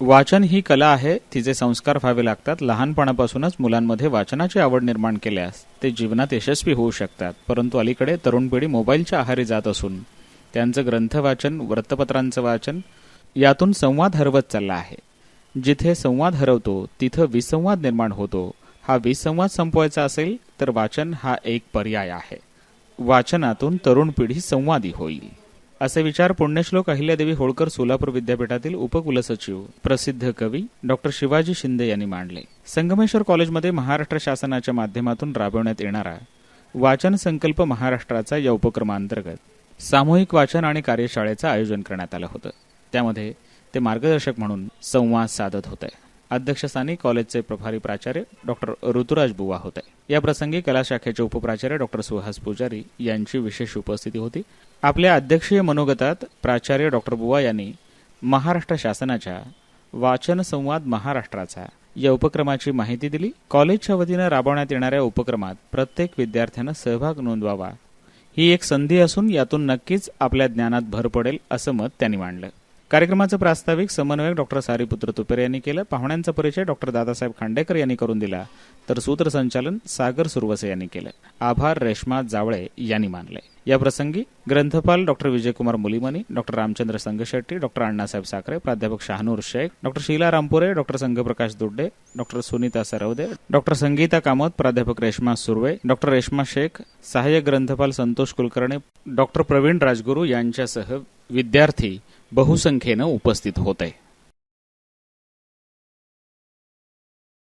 वाचन ही कला आहे तिचे संस्कार व्हावे लागतात. लहानपणापासूनच मुलांमध्ये वाचनाची आवड निर्माण केल्यास ते जीवनात यशस्वी होऊ शकतात. परंतु अलीकडे तरुण पिढी मोबाईलच्या आहारी जात असून त्यांचं ग्रंथ वाचन वृत्तपत्रांचं वाचन यातून संवाद हरवत चालला आहे. जिथे संवाद हरवतो तिथं विसंवाद निर्माण होतो. हा विसंवाद संपवायचा असेल तर वाचन हा एक पर्याय आहे. वाचनातून तरुण पिढी संवादी होईल. असे विचार पुण्यश्लोक अहिल्यादेवी होळकर सोलापूर विद्यापीठातील उपकुलसचिव प्रसिद्ध कवी डॉक्टर शिवाजी शिंदे यांनी मांडले. संगमेश्वर कॉलेजमध्ये महाराष्ट्र शासनाच्या माध्यमातून राबवण्यात येणारा वाचन संकल्प महाराष्ट्राचा या उपक्रमांतर्गत सामूहिक वाचन आणि कार्यशाळेचं आयोजन करण्यात आलं होतं. त्यामध्ये ते मार्गदर्शक म्हणून संवाद साधत होते. अध्यक्षस्थानी कॉलेजचे प्रभारी प्राचार्य डॉक्टर ऋतुराज बुवा होते. या प्रसंगी कला शाखेचे उपप्राचार्य डॉक्टर सुहास पुजारी यांची विशेष उपस्थिती होती. आपल्या अध्यक्षीय मनोगतात प्राचार्य डॉक्टर बुवा यांनी महाराष्ट्र शासनाच्या वाचन संवाद महाराष्ट्राचा या उपक्रमाची माहिती दिली. कॉलेजच्या वतीनं राबवण्यात येणाऱ्या उपक्रमात प्रत्येक विद्यार्थ्यानं सहभाग नोंदवावा. ही एक संधी असून यातून नक्कीच आपल्या ज्ञानात भर पडेल असं मत त्यांनी मांडलं. कार्यक्रमाचं प्रास्ताविक समन्वयक डॉक्टर सारीपुत्र तुपेरे यांनी केलं. पाहुण्यांचा परिचय डॉक्टर दादासाहेब खांडेकर यांनी करून दिला. तर सूत्रसंचालन सागर सुरवसे यांनी केलं. आभार रेश्मा जावळे यांनी मानले. या प्रसंगी ग्रंथपाल doctor Vijaykumar Mulimani doctor Ramchandra Sangshetti doctor Annasaheb Sakhare प्राध्यापक Shahanur Shaikh doctor Sheela Rampure doctor Sanghprakash Dudde doctor Sunita Sarvade doctor Sangeeta Kamat प्राध्यापक रेश्मा सुर्वे डॉक्टर रेश्मा शेख सहाय्यक ग्रंथपाल संतोष कुलकर्णी डॉक्टर प्रवीण राजगुरू यांच्यासह विद्यार्थी बहुसंख्येनं उपस्थित होते.